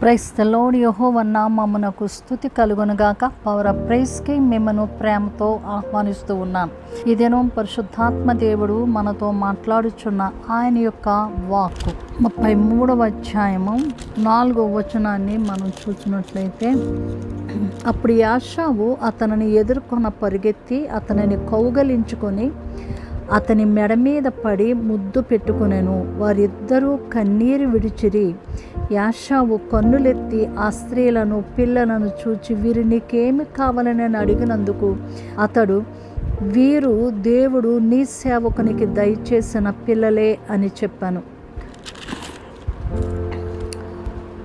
ప్రైస్తలోని యహోవన్న మమ్మనకు స్థుతి కలుగునుగాక power of ప్రైస్కి మిమ్మను ప్రేమతో ఆహ్వానిస్తూ ఉన్నాను ఇదేనో పరిశుద్ధాత్మ దేవుడు మనతో మాట్లాడుచున్న ఆయన యొక్క వాక్కు. ముప్పై మూడవ అధ్యాయము నాలుగో వచనాన్ని మనం చూసినట్లయితే అప్పుడు యాషావు అతనిని ఎదుర్కొన్న పరిగెత్తి అతనిని కౌగలించుకొని అతని మెడ మీద పడి ముద్దు పెట్టుకునెను. వారిద్దరూ కన్నీరు విడిచిరి. యాషావు కన్నులెత్తి ఆ స్త్రీలను పిల్లలను చూచి వీరు నీకేమి కావాలని అడిగినందుకు అతడు వీరు దేవుడు నీ సేవకునికి దయచేసిన పిల్లలే అని చెప్పాను.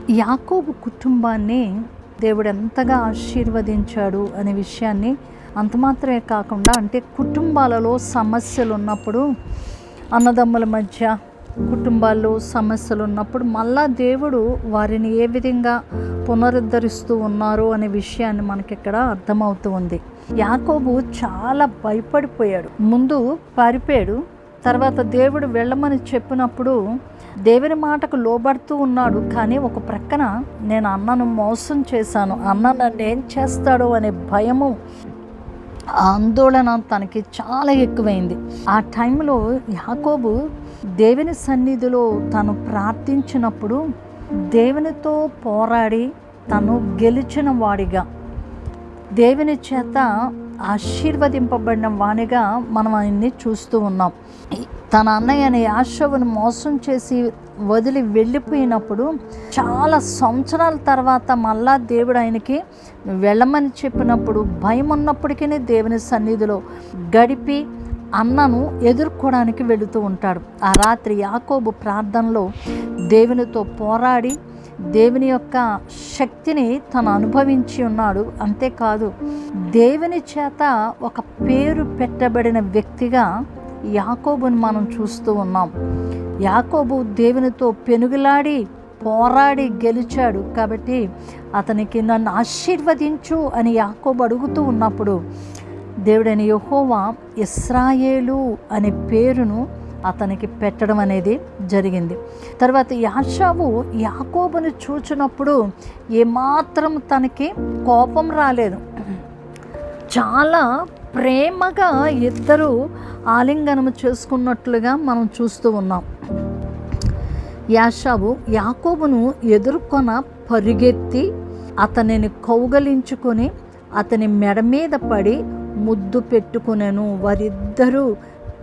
యాకోబు కుటుంబాన్ని దేవుడు ఎంతగా ఆశీర్వదించాడు అనే విషయాన్ని అంత మాత్రమే కాకుండా అంటే కుటుంబాలలో సమస్యలు ఉన్నప్పుడు అన్నదమ్ముల మధ్య కుటుంబాల్లో సమస్యలు ఉన్నప్పుడు మళ్ళా దేవుడు వారిని ఏ విధంగా పునరుద్ధరిస్తూ ఉన్నారు అనే విషయాన్ని మనకి ఇక్కడ అర్థమవుతూ ఉంది. యాకోబు చాలా భయపడిపోయాడు. ముందు పారిపోయాడు. తర్వాత దేవుడు వెళ్ళమని చెప్పినప్పుడు దేవుని మాటకు లోబడుతూ ఉన్నాడు. కానీ ఒక ప్రక్కన నేను అన్నను మోసం చేశాను. అన్న నన్ను ఏం చేస్తాడో అనే భయము ఆందోళన తనకి చాలా ఎక్కువైంది. ఆ టైంలో యాకోబు దేవుని సన్నిధిలో తను ప్రార్థించినప్పుడు దేవునితో పోరాడి తను గెలిచిన వాడిగా దేవుని చేత ఆశీర్వదింపబడిన వాణిగా మనం ఆయన్ని చూస్తూ ఉన్నాం. తన అన్నయ్యని యాషవుని మోసం చేసి వదిలి వెళ్ళిపోయినప్పుడు చాలా సంవత్సరాల తర్వాత మళ్ళా దేవుడు ఆయనకి వెళ్ళమని చెప్పినప్పుడు భయం ఉన్నప్పటికీ దేవుని సన్నిధిలో గడిపి అన్నను ఎదుర్కోవడానికి వెళుతూ ఉంటాడు. ఆ రాత్రి యాకోబు ప్రార్థనలో దేవునితో పోరాడి దేవుని యొక్క శక్తిని తను అనుభవించి ఉన్నాడు. అంతేకాదు దేవుని చేత ఒక పేరు పెట్టబడిన వ్యక్తిగా యాకోబుని మనం చూస్తూ ఉన్నాం. యాకోబు దేవునితో పెనుగులాడి పోరాడి గెలిచాడు కాబట్టి అతనికి నన్ను ఆశీర్వదించు అని యాకోబు అడుగుతూ ఉన్నప్పుడు దేవుడైన యహోవా ఇస్రాయేలు అనే పేరును అతనికి పెట్టడం అనేది జరిగింది. తర్వాత యాషావు యాకోబుని చూచినప్పుడు ఏమాత్రం తనకి కోపం రాలేదు. చాలా ప్రేమగా ఇద్దరు ఆలింగనము చేసుకున్నట్లుగా మనం చూస్తూ ఉన్నాం. యాషావు యాకోబును ఎదుర్కొన పరిగెత్తి అతనిని కౌగలించుకొని అతని మెడ మీద పడి ముద్దు పెట్టుకునేను. వారిద్దరూ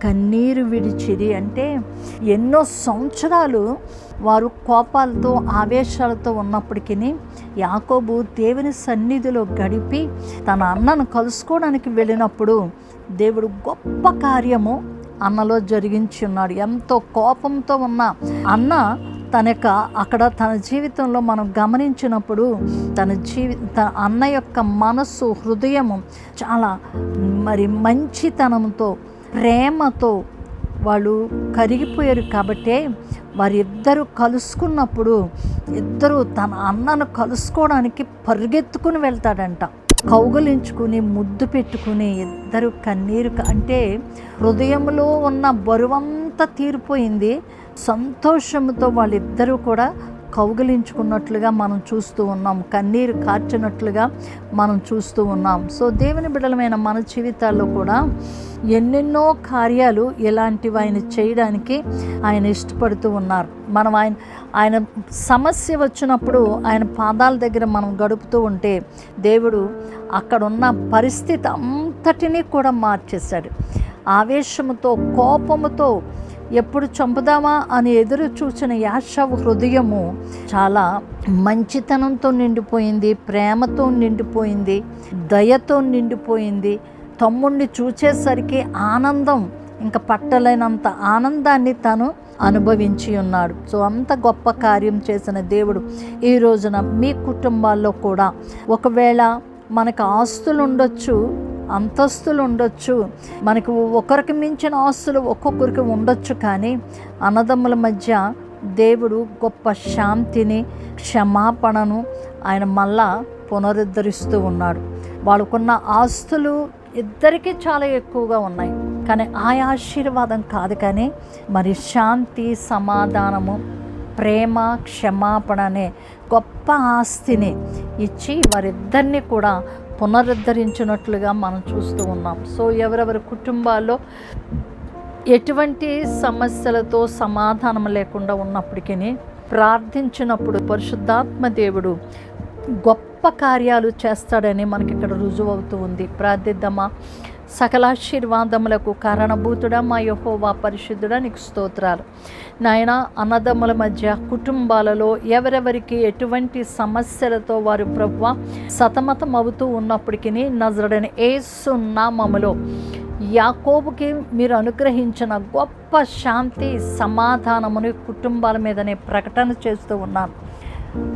కన్నీరు విడిచిరి అంటే ఎన్నో సంవత్సరాలు వారు కోపాలతో ఆవేశాలతో ఉన్నప్పటికీ యాకోబు దేవుని సన్నిధిలో గడిపి తన అన్నను కలుసుకోవడానికి వెళ్ళినప్పుడు దేవుడు గొప్ప కార్యము అన్నలో జరిగించి ఉన్నాడు ఎంతో కోపంతో ఉన్న అన్న తన యొక్క అక్కడ తన జీవితంలో మనం గమనించినప్పుడు తన జీవి తన అన్న యొక్క మనస్సు హృదయము చాలా మరి మంచితనంతో ప్రేమతో వాళ్ళు కరిగిపోయారు కాబట్టే వారిద్దరూ కలుసుకున్నప్పుడు ఇద్దరు తన అన్నను కలుసుకోవడానికి పరిగెత్తుకుని వెళ్తాడంట. కౌగులించుకుని ముద్దు పెట్టుకుని ఇద్దరు కన్నీరు అంటే హృదయంలో ఉన్న బరువంతా తీరిపోయింది. సంతోషంతో వాళ్ళిద్దరూ కూడా కౌగిలించుకున్నట్లుగా మనం చూస్తూ ఉన్నాం. కన్నీరు కార్చినట్లుగా మనం చూస్తూ ఉన్నాం. సో దేవుని బిడలమైన మన జీవితాల్లో కూడా ఎన్నెన్నో కార్యాలు ఇలాంటివి ఆయన చేయడానికి ఆయన ఇష్టపడుతూ ఉన్నారు. మనం ఆయన ఆయన సమస్య వచ్చినప్పుడు ఆయన పాదాల దగ్గర మనం గడుపుతూ ఉంటే దేవుడు అక్కడున్న పరిస్థితి అంతటినీ కూడా మార్చేశాడు. ఆవేశముతో కోపముతో ఎప్పుడు చంపుదామా అని ఎదురు చూసిన యాషవ్ హృదయము చాలా మంచితనంతో నిండిపోయింది ప్రేమతో నిండిపోయింది దయతో నిండిపోయింది. తమ్ముడిని చూచేసరికి ఆనందం ఇంకా పట్టలేనంత ఆనందాన్ని తను అనుభవించి ఉన్నాడు. సో అంత గొప్ప కార్యం చేసిన దేవుడు ఈ రోజున మీ కుటుంబాల్లో కూడా. ఒకవేళ మనకు ఆస్తులు ఉండొచ్చు అంతస్తులు ఉండొచ్చు. మనకు ఒకరికి మించిన ఆస్తులు ఒక్కొక్కరికి ఉండొచ్చు కానీ అన్నదమ్ముల మధ్య దేవుడు గొప్ప శాంతిని క్షమాపణను ఆయన మళ్ళా పునరుద్ధరిస్తూ ఉన్నాడు. వాళ్ళకున్న ఆస్తులు ఇద్దరికీ చాలా ఎక్కువగా ఉన్నాయి. కానీ ఆ ఆశీర్వాదం కాదు కానీ మరి శాంతి సమాధానము ప్రేమ క్షమాపణ అనే గొప్ప ఆస్తిని ఇచ్చి వారిద్దరిని కూడా పునరుద్ధరించినట్లుగా మనం చూస్తూ ఉన్నాం. సో ఎవరెవరి కుటుంబాల్లో ఎటువంటి సమస్యలతో సమాధానం లేకుండా ఉన్నప్పటికీ ప్రార్థించినప్పుడు పరిశుద్ధాత్మ దేవుడు గొప్ప కార్యాలు చేస్తాడని మనకి ఇక్కడ రుజువు అవుతూ ఉంది. ప్రార్థిద్దామా? సకలాశీర్వాదములకు కారణభూతుడా మా యహోవా పరిశుద్ధుడా నీకు స్తోత్రాలు. నాయన అన్నదమ్ముల మధ్య కుటుంబాలలో ఎవరెవరికి ఎటువంటి సమస్యలతో వారు ప్రభువ సతమతం అవుతూ ఉన్నప్పటికీ నజరడని ఏసు నామములో యాకోబుకి మీరు అనుగ్రహించిన గొప్ప శాంతి సమాధానముని కుటుంబాల మీదనే ప్రకటన చేస్తూ ఉన్నాను.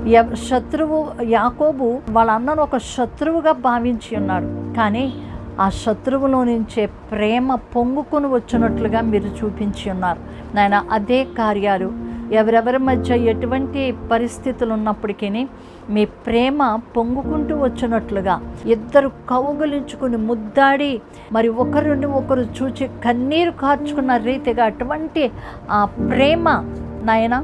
ఎవ- శత్రువు యాకోబు వాళ్ళ అన్నను ఒక శత్రువుగా భావించి ఉన్నాడు. కానీ ఆ శత్రువులో నుంచే ప్రేమ పొంగుకొని వచ్చినట్లుగా మీరు చూపించి ఉన్నారు. నాయన అదే కార్యాలు ఎవరెవరి మధ్య ఎటువంటి పరిస్థితులు ఉన్నప్పటికీ మీ ప్రేమ పొంగుకుంటూ వచ్చినట్లుగా ఇద్దరు కౌగులించుకుని ముద్దాడి మరి ఒకరిని ఒకరు చూచి కన్నీరు కార్చుకున్న రీతిగా అటువంటి ఆ ప్రేమ నాయన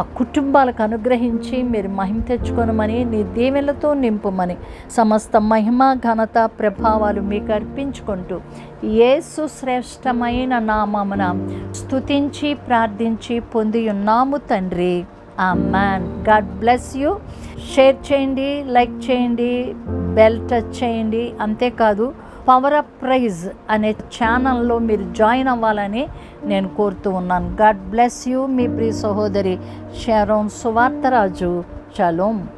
ఆ కుటుంబాలకు అనుగ్రహించి మీరు మహిమ తెచ్చుకొనమని నీ దీవెలతో నింపుమని సమస్త మహిమ ఘనత ప్రభావాలు మీకు అర్పించుకుంటూ యేసు శ్రేష్టమైన నామమున స్తుతించి ప్రార్థించి పొంది ఉన్నాము తండ్రి. Amen God bless you share చేయండి లైక్ చేయండి బెల్ టచ్ చేయండి. అంతేకాదు పవర్ అప్ ప్రైజ్ అనే ఛానల్లో మీరు జాయిన్ అవ్వాలని నేను కోరుతూ ఉన్నాను. గాడ్ బ్లెస్ యూ మీ ప్రియ సహోదరి షారోన్ సువార్తరాజు. చలోం